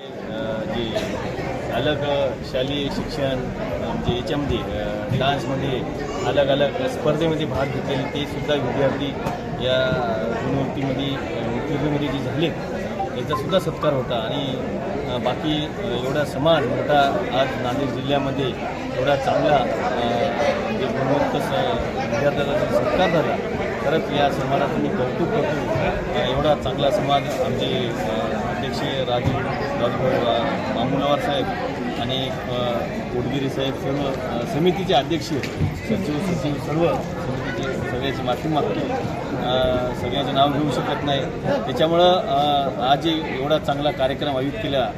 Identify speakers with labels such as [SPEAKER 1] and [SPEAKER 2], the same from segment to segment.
[SPEAKER 1] जे अलग शालेय शिक्षण म्हणजे याच्यामध्ये डान्समध्ये अलग अलग स्पर्धेमध्ये भाग घेतलेले ते सुद्धा विद्यार्थी या गुणवृत्तीमध्ये अ, जे झाले याचासुद्धा सत्कार होता. आणि बाकी एवढा समाज मोठा आज नांदेड जिल्ह्यामध्ये एवढा चांगला जे म्हणजे गुणवत्त स विद्यार्थ्याचा जो सत्कार झाला खरंच या समाजाचं मी कौतुक करतो. एवढा चांगला समाज आमचे अध्यक्ष राजू राजभाऊ मामुलावार साहेब आणि अ, कोटगिरी साहेब सर्व समितीचे अध्यक्ष सचिव सचिव सर्व समितीचे सगळ्याची माफी मागतो. अ, नाव घेऊ शकत नाही. त्याच्यामुळं आज एवढा चांगला कार्यक्रम आयोजित केला.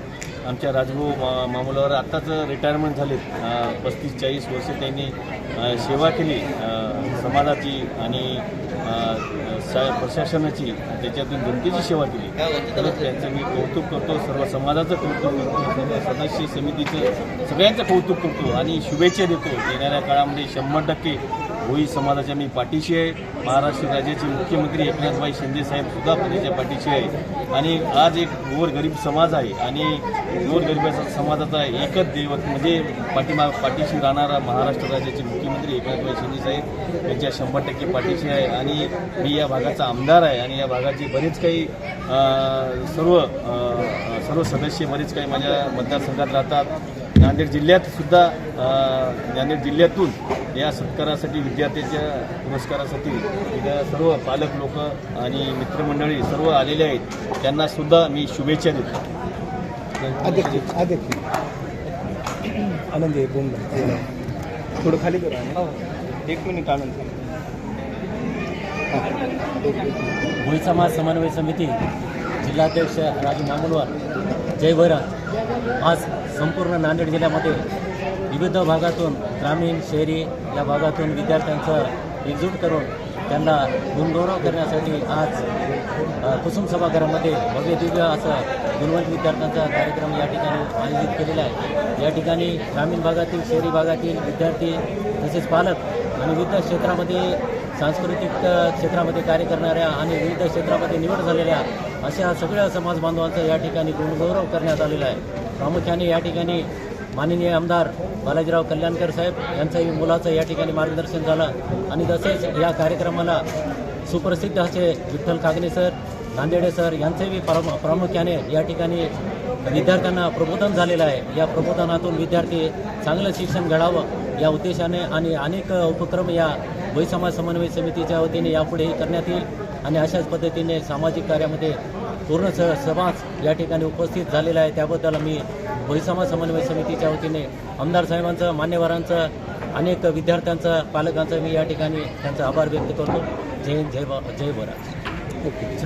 [SPEAKER 1] आमच्या राजभाऊ मा मामुलावर आत्ताच रिटायरमेंट झालेत. पस्तीस चाळीस वर्ष त्यांनी सेवा केली. समाजाची आणि प्रशासनाची त्याच्यातून जनतेची सेवा केली. त्यांचं मी कौतुक करतो सर्व समाजाचं कौतुक करतो सदस्य समितीचं सगळ्यांचं कौतुक करतो आणि शुभेच्छा देतो. येणाऱ्या काळामध्ये शंभर टक्के भोई समाजाच्या मी पाठीशी आहे. महाराष्ट्र राज्याचे मुख्यमंत्री एकनाथभाई शिंदे साहेब सुद्धा त्याच्या पाठीशी आहे. आणि आज एक गोरगरीब समाज आहे आणि गोरगरीब समाजाचा एकच दैवत म्हणजे पाठीमा पाठीशी राहणारा महाराष्ट्र राज्याचे मुख्यमंत्री एकनाथभाई शिंदेसाहेब यांच्या शंभर टक्के पाठीशी आहे. आणि मी या भागाचा आमदार आहे आणि या भागाचे बरेच काही सर्व सर्व सदस्य बरेच काही माझ्या मतदारसंघात राहतात. नांदेड जिल्ह्यात सुद्धा नांदेड जिल्ह्यातून या सत्कारासाठी विद्यार्थ्याच्या पुरस्कारासाठी इथं सर्व पालक लोक आणि मित्रमंडळी सर्व आलेले आहेत. त्यांना सुद्धा मी शुभेच्छा देतो.
[SPEAKER 2] अध्यक्ष अध्यक्ष आनंद थोडं खाली करा. एक मिनिट आनंद.
[SPEAKER 3] भोई समाज समन्वय समिती जिल्हाध्यक्ष राजू मामुलवार. जय भैरव. आज संपूर्ण नांदेड जिल्ह्यामध्ये विविध भागातून ग्रामीण शहरी या भागातून विद्यार्थ्यांचं एकजूट करून त्यांना गुणगौरव करण्यासाठी आज कुसुम सभागृहामध्ये भव्य दिव्य असं गुणवंत विद्यार्थ्यांचा कार्यक्रम या ठिकाणी आयोजित केलेला आहे. या ठिकाणी ग्रामीण भागातील शहरी भागातील विद्यार्थी तसेच पालक आणि विविध क्षेत्रामध्ये सांस्कृतिक क्षेत्रामध्ये कार्य करणाऱ्या आणि विविध क्षेत्रामध्ये निवड झालेल्या अशा सगळ्या समाज बांधवांचा या ठिकाणी गुणगौरव करण्यात आलेला आहे. प्रामुख्याने या ठिकाणी माननीय आमदार बालाजीराव कल्याणकर साहेब यांचंही मुलाचं या ठिकाणी मार्गदर्शन झालं आणि तसेच या कार्यक्रमाला सुप्रसिद्ध असे विठ्ठल कागणे सर नांदेडे सर यांचेही प्राम प्रामुख्याने या ठिकाणी विद्यार्थ्यांना प्रबोधन झालेलं आहे. या प्रबोधनातून विद्यार्थी चांगलं शिक्षण घडावं या उद्देशाने आणि अनेक उपक्रम या भोई समाज समन्वय समितीच्या वतीने यापुढेही करण्यात येईल आणि अशाच पद्धतीने सामाजिक कार्यामध्ये पूर्ण स समाज या ठिकाणी उपस्थित झालेला आहे. त्याबद्दल मी भोई समाज समन्वय समितीच्या वतीने आमदार साहेबांचं मान्यवरांचं अनेक विद्यार्थ्यांचं पालकांचं मी या ठिकाणी त्यांचा आभार व्यक्त करतो. जय जय बा जय बोरा
[SPEAKER 2] ओके.